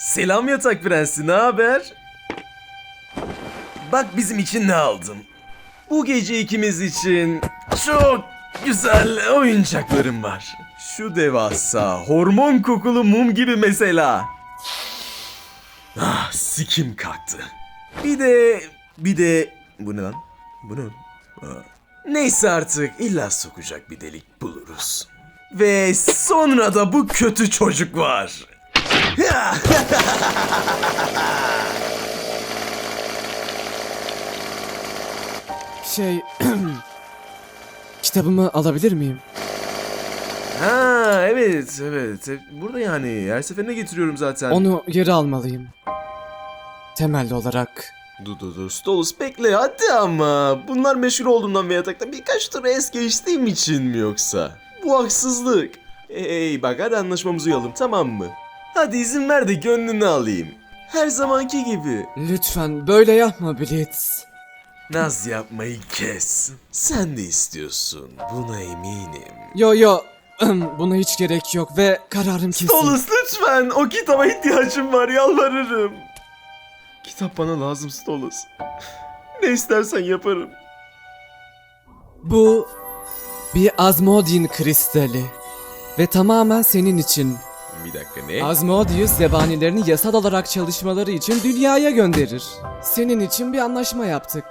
Selam yatak prensi, ne haber? Bak bizim için ne aldım. Bu gece ikimiz için çok güzel oyuncaklarım var. Şu devasa, hormon kokulu mum gibi mesela. Ah, sikim kalktı. Bir de, bir de... Bu ne lan? Bu ne? Aa. Neyse artık illa sokacak bir delik buluruz. Ve sonra da bu kötü çocuk var. Şey... kitabımı alabilir miyim? Ha evet evet. Burada yani her seferinde getiriyorum zaten. Onu geri almalıyım. Temelli olarak. Dur dur dur Stolus bekle hadi ama. Bunlar meşhur olduğumdan ve yatakta birkaç tur es geçtiğim için mi yoksa? Bu haksızlık. Hey bak hadi anlaşmamızı uyalım tamam mı? Hadi izin ver de gönlünü alayım. Her zamanki gibi. Lütfen böyle yapma Blitz. Naz yapmayı kes. Sen de istiyorsun. Buna eminim. Yo yo. Buna hiç gerek yok ve kararım kesin. Stolus lütfen. O kitaba ihtiyacım var yalvarırım. Kitap bana lazım Stolus. Ne istersen yaparım. Bu bir Asmodean kristali. Ve tamamen senin için. Bir dakika ne? Asmodeus zebanilerini yasal olarak çalışmaları için dünyaya gönderir. Senin için bir anlaşma yaptık.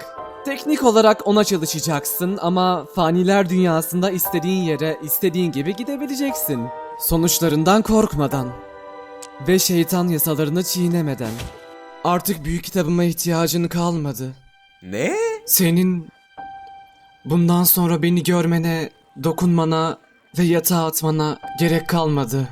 Teknik olarak ona çalışacaksın ama faniler dünyasında istediğin yere istediğin gibi gidebileceksin. Sonuçlarından korkmadan. Ve şeytan yasalarını çiğnemeden. Artık büyük kitabıma ihtiyacın kalmadı. ne? Senin bundan sonra beni görmene, dokunmana ve yatağa atmana gerek kalmadı.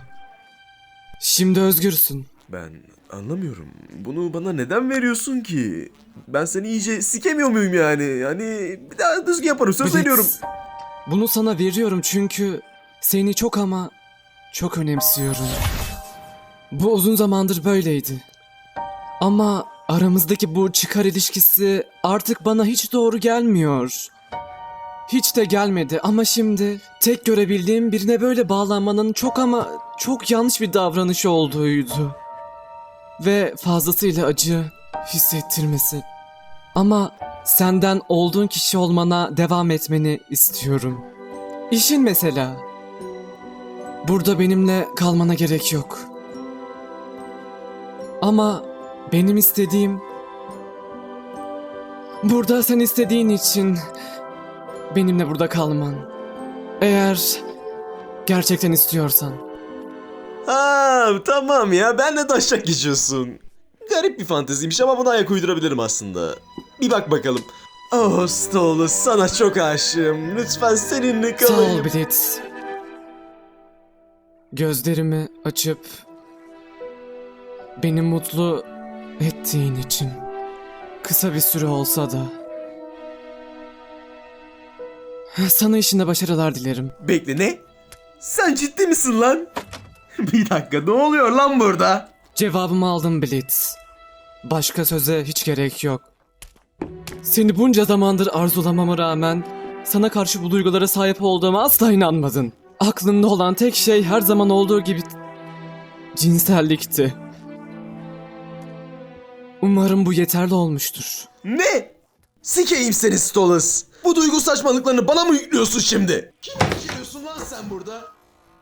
Şimdi özgürsün. Ben anlamıyorum. Bunu bana neden veriyorsun ki? Ben seni iyice sikemiyor muyum yani? Yani bir daha düzgün yaparım söz Blitz, veriyorum. Bunu sana veriyorum çünkü seni çok ama çok önemsiyorum. Bu uzun zamandır böyleydi. Ama aramızdaki bu çıkar ilişkisi artık bana hiç doğru gelmiyor. Hiç de gelmedi ama şimdi tek görebildiğim birine böyle bağlanmanın çok ama çok yanlış bir davranış olduğuydu. Ve fazlasıyla acı hissettirmesi. Ama senden olduğun kişi olmana devam etmeni istiyorum. İşin mesela. Burada benimle kalmana gerek yok. Ama benim istediğim burada sen istediğin için benimle burada kalman. Eğer gerçekten istiyorsan. Ha tamam ya ben de daşak geçiyorsun. Garip bir fanteziymiş ama buna ayak uydurabilirim aslında. Bir bak bakalım. Oh Stolus sana çok aşığım. Lütfen seninle Sağ kalayım. ol Blitz. Gözlerimi açıp beni mutlu ettiğin için kısa bir süre olsa da sana işinde başarılar dilerim. Bekle ne? Sen ciddi misin lan? bir dakika ne oluyor lan burada? Cevabımı aldım Blitz. Başka söze hiç gerek yok. Seni bunca zamandır arzulamama rağmen sana karşı bu duygulara sahip olduğuma asla inanmadın. Aklında olan tek şey her zaman olduğu gibi cinsellikti. Umarım bu yeterli olmuştur. Ne? Sikeyim seni Stolus. Bu duygu saçmalıklarını bana mı yüklüyorsun şimdi? Kim geçiriyorsun lan sen burada?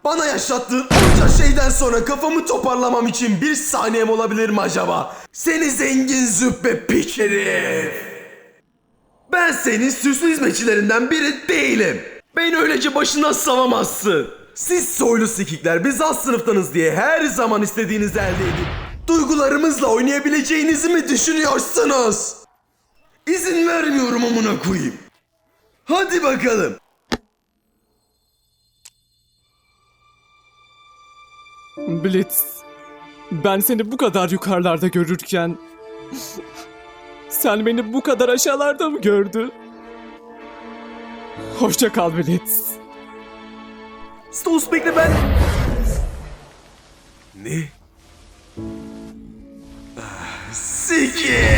Bana yaşattığın onca şeyden sonra kafamı toparlamam için bir saniyem olabilir mi acaba? Seni zengin züppe piç herif. Ben senin süslü hizmetçilerinden biri değilim. Beni öylece başından savamazsın. Siz soylu sikikler biz alt sınıftanız diye her zaman istediğinizi elde edip duygularımızla oynayabileceğinizi mi düşünüyorsunuz? İzin vermiyorum amına koyayım. Hadi bakalım. Blitz, ben seni bu kadar yukarılarda görürken sen beni bu kadar aşağılarda mı gördün? Hoşça kal Blitz. Stones bekle ben... Ne? Ah, Sikir!